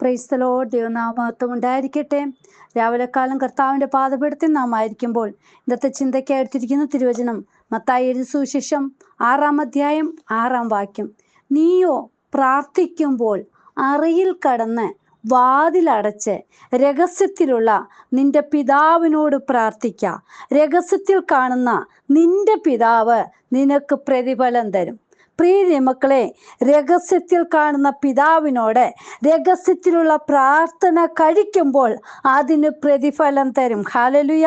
പ്രൈസ്തലോ ദൈവനാമത്വം ഉണ്ടായിരിക്കട്ടെ. രാവിലെ കാലം കർത്താവിന്റെ പാതപീഠത്തിൽ നാം ആയിരിക്കുമ്പോൾ ഇന്നത്തെ ചിന്തയ്ക്കായി എടുത്തിരിക്കുന്ന തിരുവചനം മത്തായി സുവിശേഷം ആറാം അധ്യായം ആറാം വാക്യം. നീയോ പ്രാർത്ഥിക്കുമ്പോൾ അറയിൽ കടന്ന് വാതിലടച്ച് രഹസ്യത്തിലുള്ള നിന്റെ പിതാവിനോട് പ്രാർത്ഥിക്ക. രഹസ്യത്തിൽ കാണുന്ന നിന്റെ പിതാവ് നിനക്ക് പ്രതിഫലം തരും. പ്രിയ മക്കളെ രഹസ്യത്തിൽ കാണുന്ന പിതാവിനോട് രഹസ്യത്തിലുള്ള പ്രാർത്ഥന കഴിക്കുമ്പോൾ അതിന് പ്രതിഫലം തരും. ഹാലലുയ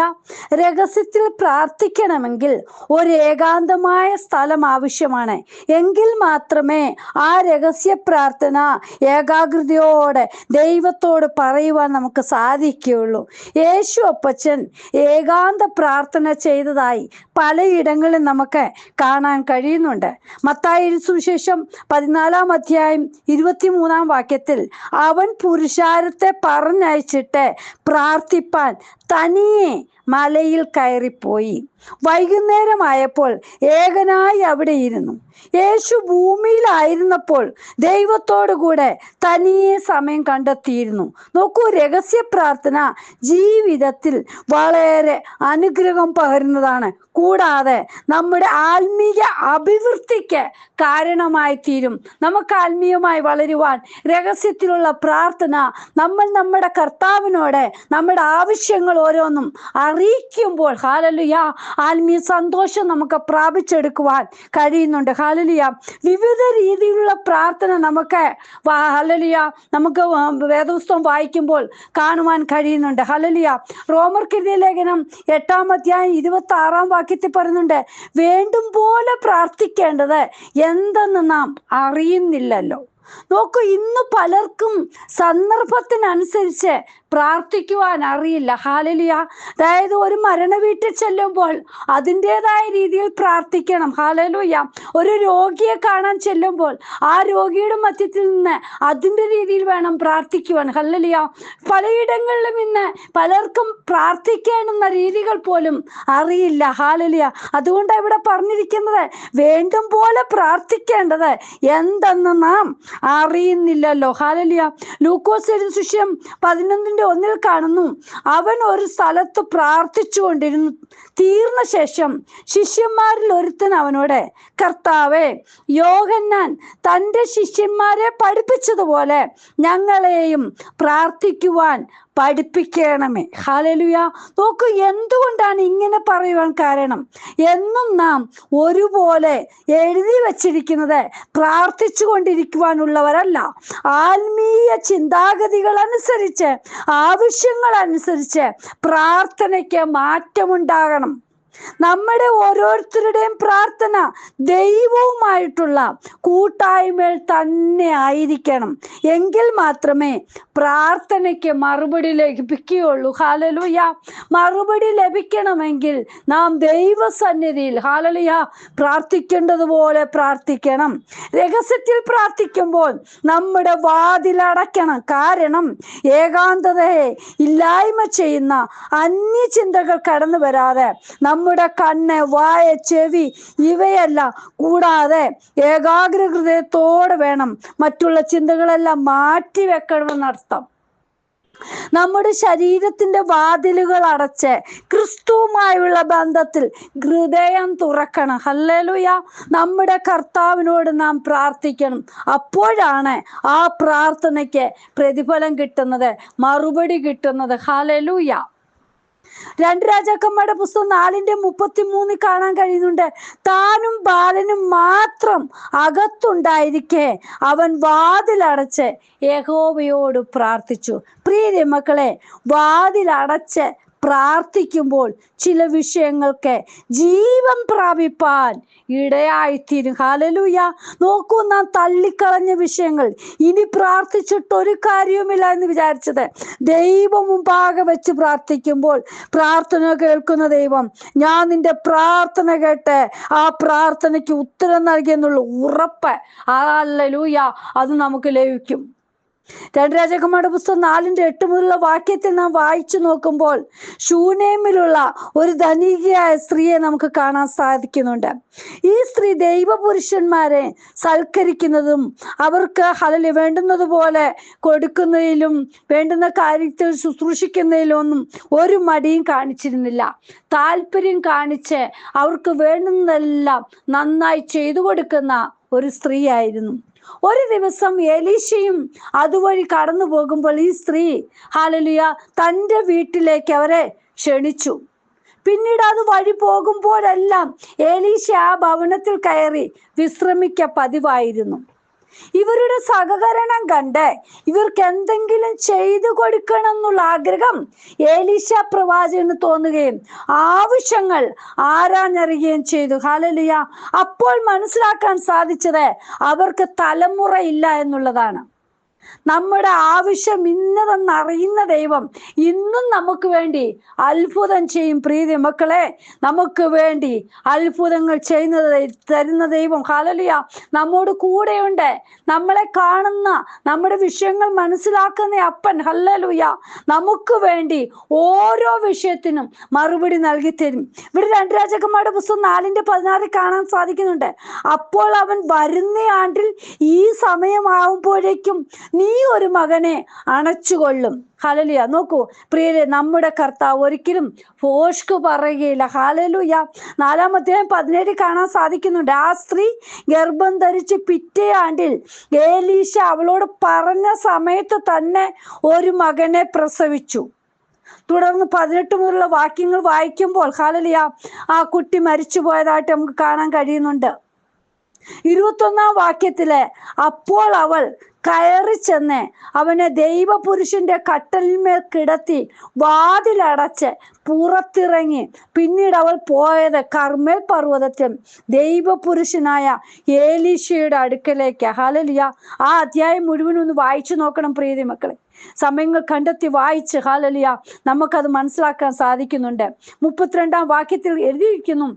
രഹസ്യത്തിൽ പ്രാർത്ഥിക്കണമെങ്കിൽ ഒരു ഏകാന്തമായ സ്ഥലം ആവശ്യമാണ്. എങ്കിൽ മാത്രമേ ആ രഹസ്യ പ്രാർത്ഥന ഏകാഗ്രതയോടെ ദൈവത്തോട് പറയുവാൻ നമുക്ക് സാധിക്കുകയുള്ളൂ. യേശു അപ്പച്ചൻ ഏകാന്ത പ്രാർത്ഥന ചെയ്തതായി പലയിടങ്ങളിൽ നമുക്ക് കാണാൻ കഴിയുന്നുണ്ട്. മത്തായി സുവിശേഷം പതിനാലാം അധ്യായം ഇരുപത്തിമൂന്നാം വാക്യത്തിൽ അവൻ പുരുഷാരത്തെ പറഞ്ഞയച്ചിട്ട് പ്രാർത്ഥിപ്പാൻ തനിയെ മലയിൽ കയറിപ്പോയി. വൈകുന്നേരമായപ്പോൾ ഏകനായി അവിടെ ഇരുന്നു. യേശു ഭൂമിയിലായിരുന്നപ്പോൾ ദൈവത്തോടു കൂടെ തനിയെ സമയം കണ്ടെത്തിയിരുന്നു. നോക്കൂ രഹസ്യ പ്രാർത്ഥന ജീവിതത്തിൽ വളരെ അനുഗ്രഹം പകരുന്നതാണ്. കൂടാതെ നമ്മുടെ ആത്മീയ അഭിവൃദ്ധിക്ക് കാരണമായി തീരും. നമുക്ക് ആത്മീയമായി വളരുവാൻ രഹസ്യത്തിലുള്ള പ്രാർത്ഥന നമ്മൾ നമ്മുടെ കർത്താവിനോട് നമ്മുടെ ആവശ്യങ്ങൾ ഓരോന്നും അറിയിക്കുമ്പോൾ ഹാലലുയ ആത്മീയ സന്തോഷം നമുക്ക് പ്രാപിച്ചെടുക്കുവാൻ കഴിയുന്നുണ്ട്. ഹാലലിയ വിവിധ രീതിയിലുള്ള പ്രാർത്ഥന നമുക്ക് ഹലലിയ നമുക്ക് വേദപുസ്തകം വായിക്കുമ്പോൾ കാണുവാൻ കഴിയുന്നുണ്ട്. ഹലലിയ കിരുതി ലേഖനം എട്ടാം അധ്യായം ഇരുപത്തി ആറാം വാക്യത്തിൽ പറയുന്നുണ്ട് വേണ്ടും പോലെ പ്രാർത്ഥിക്കേണ്ടത് എന്തെന്ന് നാം അറിയുന്നില്ലല്ലോ. നോക്കൂ ഇന്ന് പലർക്കും സന്ദർഭത്തിനനുസരിച്ച് പ്രാർത്ഥിക്കുവാൻ അറിയില്ല. ഹാലലിയ. അതായത് ഒരു മരണ വീട്ടിൽ ചെല്ലുമ്പോൾ അതിന്റെതായ രീതിയിൽ പ്രാർത്ഥിക്കണം. ഹാലലുയ. ഒരു രോഗിയെ കാണാൻ ചെല്ലുമ്പോൾ ആ രോഗിയുടെ മധ്യത്തിൽ നിന്ന് അതിന്റെ രീതിയിൽ വേണം പ്രാർത്ഥിക്കുവാൻ. ഹല്ലലിയ പലയിടങ്ങളിലും ഇന്ന് പലർക്കും പ്രാർത്ഥിക്കാനുള്ള രീതികൾ പോലും അറിയില്ല. ഹാലലിയ. അതുകൊണ്ടാണ് ഇവിടെ പറഞ്ഞിരിക്കുന്നത് വേണ്ടും പോലെ പ്രാർത്ഥിക്കേണ്ടത് എന്തെന്ന് നാം അറിയുന്നില്ലല്ലോ. ഹാലലിയ. ലൂക്കോസ് ശിഷ്യം പതിനൊന്നിന്റെ ഒന്നിൽ കാണുന്നു. അവൻ ഒരു സ്ഥലത്ത് പ്രാർത്ഥിച്ചു കൊണ്ടിരുന്നു തീർന്ന ശേഷം ശിഷ്യന്മാരിൽ ഒരുത്തൻ അവനോട് കർത്താവെ യോഹന്നാൻ തന്റെ ശിഷ്യന്മാരെ പഠിപ്പിച്ചതുപോലെ ഞങ്ങളെയും പ്രാർത്ഥിക്കുവാൻ പഠിപ്പിക്കണമേ. ഹാലലുയ നോക്കൂ എന്തുകൊണ്ടാണ് ഇങ്ങനെ പറയുവാൻ കാരണം? എന്നും നാം ഒരുപോലെ എഴുതി വച്ചിരിക്കുന്നത് പ്രാർത്ഥിച്ചു കൊണ്ടിരിക്കുവാനുള്ളവരല്ല. ആത്മീയ ചിന്താഗതികൾ അനുസരിച്ച് ആവശ്യങ്ങൾ അനുസരിച്ച് പ്രാർത്ഥനയ്ക്ക് മാറ്റമുണ്ടാകണം. നമ്മുടെ ഓരോരുത്തരുടെയും പ്രാർത്ഥന ദൈവവുമായിട്ടുള്ള കൂട്ടായ്മയിൽ തന്നെ ആയിരിക്കണം. എങ്കിൽ മാത്രമേ പ്രാർത്ഥനയ്ക്ക് മറുപടി ലഭിക്കുകയുള്ളൂ. ഹാലലുയ മറുപടി ലഭിക്കണമെങ്കിൽ നാം ദൈവസന്നിധിയിൽ ഹാലലുയ പ്രാർത്ഥിക്കേണ്ടതുപോലെ പ്രാർത്ഥിക്കണം. രഹസ്യത്തിൽ പ്രാർത്ഥിക്കുമ്പോൾ നമ്മുടെ വാതിലടയ്ക്കണം കാരണം ഏകാന്തതയെ ഇല്ലായ്മ ചെയ്യുന്ന അന്യ ചിന്തകൾ കടന്നു വരാതെ നമ്മുടെ കണ്ണ് വായ ചെവി ഇവയല്ല കൂടാതെ ഏകാഗ്ര ഹൃദയത്തോടെ വേണം മറ്റുള്ള ചിന്തകളെല്ലാം മാറ്റി വെക്കണമെന്നർത്ഥം നമ്മുടെ ശരീരത്തിന്റെ വാതിലുകൾ അടച്ച് ക്രിസ്തുവുമായുള്ള ബന്ധത്തിൽ ഹൃദയം തുറക്കണം. ഹല്ലലുയ. നമ്മുടെ കർത്താവിനോട് നാം പ്രാർത്ഥിക്കണം. അപ്പോഴാണ് ആ പ്രാർത്ഥനയ്ക്ക് പ്രതിഫലം കിട്ടുന്നത് മറുപടി കിട്ടുന്നത്. ഹലലുയ രണ്ട് രാജാക്കന്മാരുടെ പുസ്തകം നാലിന്റെ മുപ്പത്തി മൂന്ന് കാണാൻ കഴിയുന്നുണ്ട്. താനും ബാലനും മാത്രം അകത്തുണ്ടായിരിക്കെ. അവൻ വാതിലടച്ച് യഹോവയോട് പ്രാർത്ഥിച്ചു. പ്രിയ മക്കളെ വാതിലടച്ച് പ്രാർത്ഥിക്കുമ്പോൾ ചില വിഷയങ്ങൾക്ക് ജീവൻ പ്രാപിപ്പാൻ ഇടയായിത്തീരും. ഹാലലൂയ നോക്കൂ നാം തള്ളിക്കളഞ്ഞ വിഷയങ്ങൾ. ഇനി പ്രാർത്ഥിച്ചിട്ട് ഒരു കാര്യവുമില്ല എന്ന് വിചാരിച്ചത്. ദൈവം മുമ്പാകെ വെച്ച് പ്രാർത്ഥിക്കുമ്പോൾ പ്രാർത്ഥന കേൾക്കുന്ന ദൈവം ഞാൻ നിന്റെ പ്രാർത്ഥന കേട്ട് ആ പ്രാർത്ഥനയ്ക്ക് ഉത്തരം നൽകിയെന്നുള്ള ഉറപ്പ്. അല്ലലൂയ അത് നമുക്ക് ലഭിക്കും. രണ്ട് രാജകുമാരുടെ പുസ്തകം നാലിന്റെ എട്ട് മുതലുള്ള വാക്യത്തിൽ നാം വായിച്ചു നോക്കുമ്പോൾ ഷൂനേമിലുള്ള ഒരു ധനികയായ സ്ത്രീയെ നമുക്ക് കാണാൻ സാധിക്കുന്നുണ്ട്. ഈ സ്ത്രീ ദൈവപുരുഷന്മാരെ സൽക്കരിക്കുന്നതും അവർക്ക് ഹലല് വേണ്ടുന്നതുപോലെ കൊടുക്കുന്നതിലും വേണ്ടുന്ന കാര്യത്തിൽ ശുശ്രൂഷിക്കുന്നതിലും ഒന്നും ഒരു മടിയും കാണിച്ചിരുന്നില്ല. താല്പര്യം കാണിച്ച് അവർക്ക് വേണ്ടുന്നതെല്ലാം നന്നായി ചെയ്തു കൊടുക്കുന്ന ഒരു സ്ത്രീയായിരുന്നു. ഒരു ദിവസം എലീശയും അതുവഴി കടന്നു പോകുമ്പോൾ ഈ സ്ത്രീ ഹാലലിയ തന്റെ വീട്ടിലേക്ക് അവരെ ക്ഷണിച്ചു. പിന്നീട് അത് വഴി പോകുമ്പോഴെല്ലാം ഏലീശ ആ ഭവനത്തിൽ കയറി വിശ്രമിക്ക പതിവായിരുന്നു. ഇവരുടെ സഹകരണം കണ്ട് ഇവർക്ക് എന്തെങ്കിലും ചെയ്തു കൊടുക്കണം എന്നുള്ള ആഗ്രഹം ഏലീശ പ്രവാചകന് തോന്നുകയും ആവശ്യങ്ങൾ ആരാഞ്ഞറിയുകയും ചെയ്തു. ഹാലലിയ അപ്പോൾ മനസ്സിലാക്കാൻ സാധിച്ചത് അവർക്ക് തലമുറ ഇല്ല എന്നുള്ളതാണ്. നമ്മുടെ ആവശ്യം ഇന്നതെന്ന് അറിയുന്ന ദൈവം ഇന്നും നമുക്ക് വേണ്ടി അത്ഭുതം ചെയ്യും പ്രീതി മക്കളെ. നമുക്ക് വേണ്ടി അത്ഭുതങ്ങൾ ചെയ്യുന്നത് തരുന്ന ദൈവം. ഹാലലിയ നമ്മോട് കൂടെയുണ്ട്. നമ്മളെ കാണുന്ന നമ്മുടെ വിഷയങ്ങൾ മനസ്സിലാക്കുന്ന അപ്പൻ. ഹല്ലലുയ. നമുക്ക് വേണ്ടി ഓരോ വിഷയത്തിനും മറുപടി നൽകി തരും. ഇവിടെ രണ്ട് രാജകുമാരുടെ പുസ്തകം നാലിന്റെ പതിനാറിൽ കാണാൻ സാധിക്കുന്നുണ്ട്. അപ്പോൾ അവൻ വരുന്ന ആണ്ടിൽ ഈ സമയമാവുമ്പോഴേക്കും നീ ഒരു മകനെ അണച്ചുകൊള്ളും. ഹലലുയ നോക്കൂ പ്രിയരെ നമ്മുടെ കർത്താവ് ഒരിക്കലും ഫോഷ്ക്ക് പറയുകയില്ല. ഹലലുയ നാലാമത്തെ പതിനേഴ് കാണാൻ സാധിക്കുന്നുണ്ട്. ആ സ്ത്രീ ഗർഭം ധരിച്ച് പിറ്റേ ആണ്ടിൽ ഏലീശ അവളോട് പറഞ്ഞ സമയത്ത് തന്നെ ഒരു മകനെ പ്രസവിച്ചു. തുടർന്ന് പതിനെട്ട് മുതലുള്ള വാക്യങ്ങൾ വായിക്കുമ്പോൾ ഹാലലിയ ആ കുട്ടി മരിച്ചു പോയതായിട്ട് നമുക്ക് കാണാൻ കഴിയുന്നുണ്ട്. ഇരുപത്തൊന്നാം വാക്യത്തിലെ അപ്പോൾ അവൾ കയറി ചെന്ന് അവനെ ദൈവപുരുഷന്റെ കട്ടലിന്മേൽ കിടത്തി വാതിലടച്ച് പുറത്തിറങ്ങി. പിന്നീട് അവൾ പോയത് കർമ്മേൽ പർവതത്തിൽ ദൈവപുരുഷനായ ഏലീശയുടെ അടുക്കലേക്ക്. ഹലലിയ ആ അധ്യായം മുഴുവനും ഒന്ന് വായിച്ചു നോക്കണം പ്രീതി മക്കളെ. സമയങ്ങൾ കണ്ടെത്തി വായിച്ച് ഹാലലിയ നമുക്കത് മനസ്സിലാക്കാൻ സാധിക്കുന്നുണ്ട്. മുപ്പത്തിരണ്ടാം വാക്യത്തിൽ എഴുതിയിരിക്കുന്നു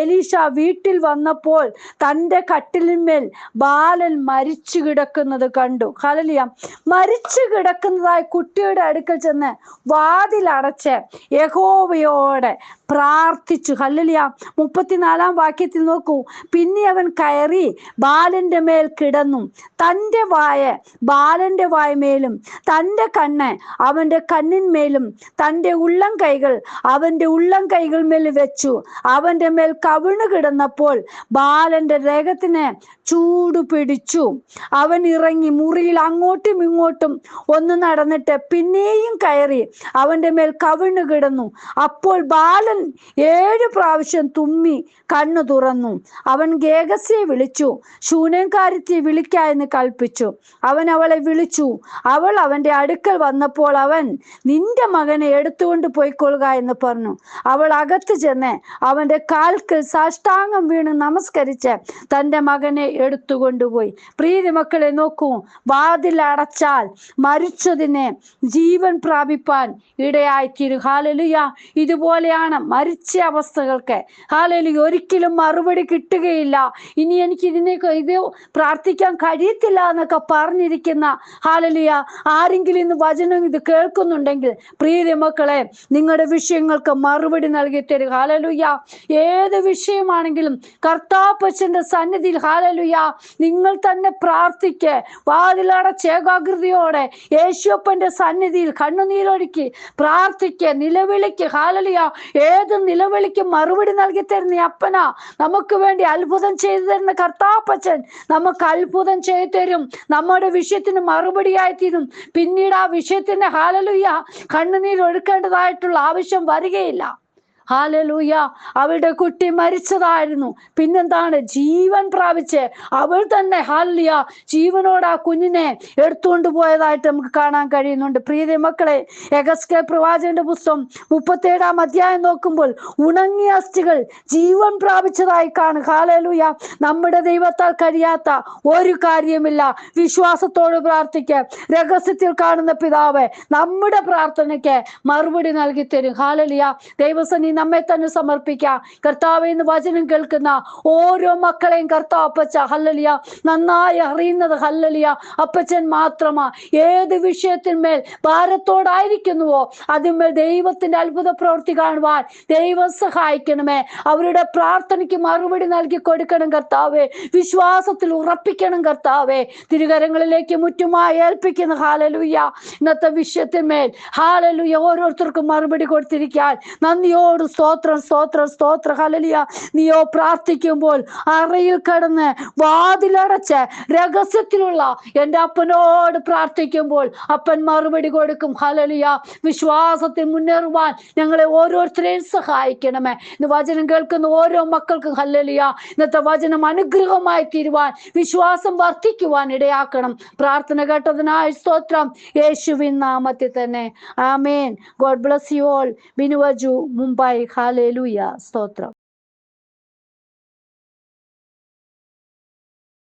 എലീഷ വീട്ടിൽ വന്നപ്പോൾ തന്റെ കട്ടിലിന്മേൽ ബാലൻ മരിച്ചു കിടക്കുന്നത് കണ്ടു. ഹാലലിയ മരിച്ചു കിടക്കുന്നതായി കുട്ടിയുടെ അടുക്കൽ ചെന്ന് വാതിലടച്ച് യഹോവയോടെ പ്രാർത്ഥിച്ചു. ഹല്ലലിയ. മുപ്പത്തിനാലാം വാക്യത്തിൽ നോക്കൂ. പിന്നെ അവൻ കയറി ബാലന്റെ മേൽ കിടന്നു. തന്റെ വായ ബാലന്റെ വായ്മേലും തന്റെ കണ്ണ് അവന്റെ കണ്ണിന്മേലും തന്റെ ഉള്ളം കൈകൾ അവന്റെ ഉള്ളം കൈകൾ മേൽ വെച്ചു. അവന്റെ മേൽ കവിണ് കിടന്നപ്പോൾ ബാലന്റെ രേഖത്തിന് ചൂട് പിടിച്ചു. അവൻ ഇറങ്ങി മുറിയിൽ അങ്ങോട്ടും ഇങ്ങോട്ടും ഒന്ന് നടന്നിട്ട് പിന്നെയും കയറി അവന്റെ മേൽ കവിണ് കിടന്നു. അപ്പോൾ ബാലൻ ഏഴു പ്രാവശ്യം തുമ്മി കണ്ണു തുറന്നു. അവൻ ഗേഗസ്യെ വിളിച്ചു. ശൂനംകാരത്തെ വിളിക്ക എന്ന് കൽപ്പിച്ചു. അവൻ അവളെ വിളിച്ചു. അവൾ അവന്റെ അടുക്കൽ വന്നപ്പോൾ അവൻ നിന്റെ മകനെ എടുത്തുകൊണ്ട് പോയിക്കൊള്ളുക എന്ന് പറഞ്ഞു. അവൾ അകത്ത് ചെന്ന് അവന്റെ കാൽക്കൽ സാഷ്ടാംഗം വീണ് നമസ്കരിച്ച് തന്റെ മകനെ എടുത്തുകൊണ്ടുപോയി പ്രീതി മക്കളെ നോക്കൂ. വാതിൽ അടച്ചാൽ മരിച്ചതിനെ ജീവൻ പ്രാപിപ്പാൻ ഇടയായിത്തീരും. ഹാലലുയ. ഇതുപോലെയാണ് മരിച്ച അവസ്ഥകൾക്ക്. ഹാലയിൽ ഒരിക്കലും മറുപടി കിട്ടുകയില്ല. ഇനി എനിക്ക് ഇതിനെ ഇത് പ്രാർത്ഥിക്കാൻ കഴിയത്തില്ല എന്നൊക്കെ പറഞ്ഞിരിക്കുന്ന ഹാലലിയ ആരെങ്കിലും ഇന്ന് വചനം ഇത് കേൾക്കുന്നുണ്ടെങ്കിൽ പ്രീതി മക്കളെ നിങ്ങളുടെ വിഷയങ്ങൾക്ക് മറുപടി നൽകി തരിക ഹാലലുയ ഏത് വിഷയമാണെങ്കിലും കർത്താപ്പച്ചന്റെ സന്നിധിയിൽ ഹാലലുയ നിങ്ങൾ തന്നെ പ്രാർത്ഥിക്ക്. വാതിലടച്ച് ഏകാഗ്രതയോടെ യേശുപ്പന്റെ സന്നിധിയിൽ കണ്ണുനീരൊഴുക്കി പ്രാർത്ഥിക്ക് നിലവിളിക്ക്. ഹാലലിയ ഏത് നിലവിളിക്കും മറുപടി നൽകി തരുന്ന അപ്പന? നമുക്ക് വേണ്ടി അത്ഭുതം ചെയ്തു തരുന്ന കർത്താപ്പച്ചൻ നമുക്ക് അത്ഭുതം ചെയ്തു തരും. നമ്മുടെ വിഷയത്തിന് മറുപടിയായി തീരും. പിന്നീട് ആ വിഷയത്തിന്റെ ഹാലലുയ കണ്ണുനീർ ഒഴുക്കേണ്ടതായിട്ടുള്ള ആവശ്യം വരികയില്ല. ഹാലലൂയ. അവളുടെ കുട്ടി മരിച്ചതായിരുന്നു. പിന്നെന്താണ്? ജീവൻ പ്രാപിച്ച് അവൾ തന്നെ ഹാലിയ ജീവനോട് ആ കുഞ്ഞിനെ എടുത്തുകൊണ്ട് പോയതായിട്ട് നമുക്ക് കാണാൻ കഴിയുന്നുണ്ട്. പ്രീതി മക്കളെ എഗസ്കെ പ്രവാചകന്റെ പുസ്തകം മുപ്പത്തേഴാം അധ്യായം നോക്കുമ്പോൾ ഉണങ്ങിയ അസ്ഥികൾ ജീവൻ പ്രാപിച്ചതായി കാണും. ഹാലലൂയ നമ്മുടെ ദൈവത്താൽ കഴിയാത്ത ഒരു കാര്യമില്ല. വിശ്വാസത്തോട് പ്രാർത്ഥിക്ക. രഹസ്യത്തിൽ കാണുന്ന പിതാവ് നമ്മുടെ പ്രാർത്ഥനയ്ക്ക് മറുപടി നൽകി തരും. ഹാലലിയ ദൈവസനി നമ്മെ തന്നെ സമർപ്പിക്കാം. കർത്താവ് എന്ന് വചനം കേൾക്കുന്ന ഓരോ മക്കളെയും കർത്താവ് അപ്പച്ച ഹല്ലലിയ. നന്നായി അറിയുന്നത് ഹല്ലലിയ. അപ്പച്ചൻ മാത്രമാ. ഏത് വിഷയത്തിന്മേൽ ഭാരത്തോടായിരിക്കുന്നുവോ അതിന്മേൽ ദൈവത്തിന്റെ അത്ഭുത പ്രവൃത്തി കാണുവാൻ ദൈവം സഹായിക്കണമേ. അവരുടെ പ്രാർത്ഥനയ്ക്ക് മറുപടി നൽകി കൊടുക്കണം കർത്താവേ. വിശ്വാസത്തിൽ ഉറപ്പിക്കണം കർത്താവേ. തിരുകരങ്ങളിലേക്ക് മുറ്റുമായി ഏൽപ്പിക്കുന്ന. ഹാലലുയ്യ ഇന്നത്തെ വിഷയത്തിന്മേൽ ഹാലലുയ്യ ഓരോരുത്തർക്കും മറുപടി കൊടുത്തിരിക്കാൻ നന്ദിയോട് സ്തോത്രം സ്തോത്രം സ്തോത്ര. ഹലലിയ നീയോ പ്രാർത്ഥിക്കുമ്പോൾ അറയിൽ കടന്ന് വാതിലടച്ച് രഹസ്യത്തിലുള്ള എന്റെ അപ്പനോട് പ്രാർത്ഥിക്കുമ്പോൾ അപ്പൻ മറുപടി കൊടുക്കും. ഹലലിയ വിശ്വാസത്തിൽ മുന്നേറുവാൻ ഞങ്ങളെ ഓരോരുത്തരെയും സഹായിക്കണമേ. ഇന്ന് വചനം കേൾക്കുന്ന ഓരോ മക്കൾക്കും ഹല്ലലിയ. ഇന്നത്തെ വചനം അനുഗ്രഹമായി തീരുവാൻ വിശ്വാസം വർദ്ധിക്കുവാൻ ഇടയാക്കണം. പ്രാർത്ഥന കേട്ടതിനായി സ്തോത്രം. യേശുവിൻ നാമത്തിൽ തന്നെ. ആമേൻ. God bless you all. ബിനുവജു Mumbai. ഹാലേലുയ സ്തോത്രം